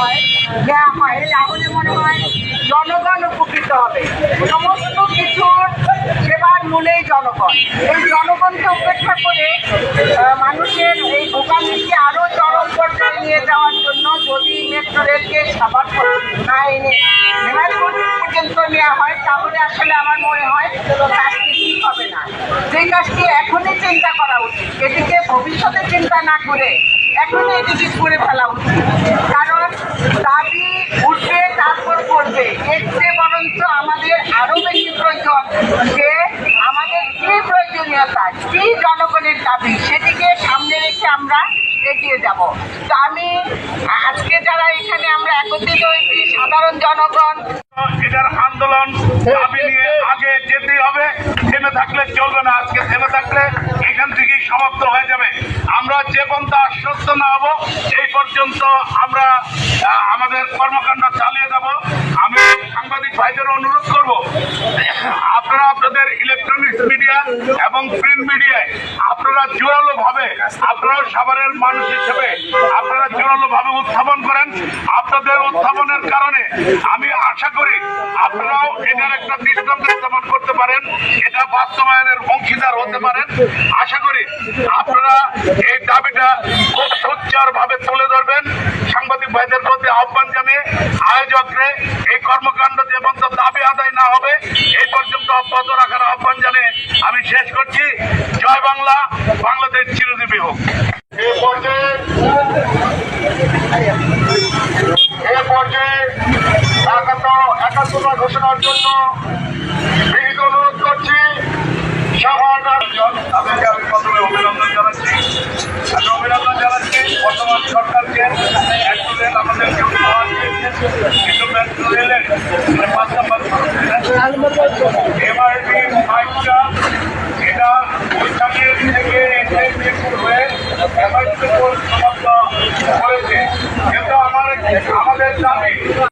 হয় দেওয়া হয়। তাহলে মনে হয় জনগণ উপকৃত হবে। সমস্ত কিছুর সেবার মূলেই জনগণ। এই জনগণকে উপেক্ষা করে মানুষের এই ভোগান্তিকে আরও চরম পর্যায়ে নিয়ে যাওয়ার জন্য যদি মেট্রো রেলকে সাবার না এনে পর্যন্ত নেওয়া হয়, তাহলে আসলে আমার মনে হয় কাজটি ঠিক হবে না। যে কাজটি এখনই চিন্তা করা উচিত। এটিকে ভবিষ্যতে চিন্তা না করে এখনই এটিকে করে ফেলা উচিত। কারণ আরও বেশি প্রয়োজন যে আমাদের কি প্রয়োজনীয়তা কি জনগণের দাবি সেটিকে সামনে রেখে আমরা এগিয়ে যাব। তো আমি আজকে যারা এখানে আমরা একত্রিত হয়েছি, সাধারণ জনগণ। এটার আন্দোলন দাবি নিয়ে আগে যেতে হবে। থেমে থাকলে চলবে না আজকে, থেমে থাকলে এখান থেকেই সমাপ্ত হয়ে যাবে। আমরা যে পর্যন্ত আশ্বস্ত না হব, এই পর্যন্ত আমরা আমাদের কর্মকাণ্ড ভাইদের অনুরোধ করব, আপনারা আপনাদের ইলেকট্রনিক্স মিডিয়া এবং প্রিন্ট মিডিয়ায় আপনারা জোরালো ভাবে আপনারাও সাভারের মানুষ হিসেবে আপনারা জোরালো ভাবে উত্থাপন করেন। আপনাদের উত্থাপনের কারণে আমি আশা করি আপনারাও এটার একটা দৃষ্টান্ত স্থাপন করতে পারেন, এটা বাস্তবায়নের অংশীদার হতে পারেন। আশা করি আপনারা এই দাবিটা ভাইদের প্রতি আহ্বান জানিয়ে আয়োজকরে এই কর্মকাণ্ড যে পর্যন্ত দাবি আদায় না হবে, এই পর্যন্ত অব্যাহত রাখার আহ্বান জানিয়ে আমি শেষ করছি। জয় বাংলা, বাংলাদেশ চিরজীবী হোক। এই পর্যায়ে পর্যায়ে একাত্ম একাত্মতা ঘোষণার জন্য এমআরটি ফাইভটা এটা বৈশাখের থেকে হয়ে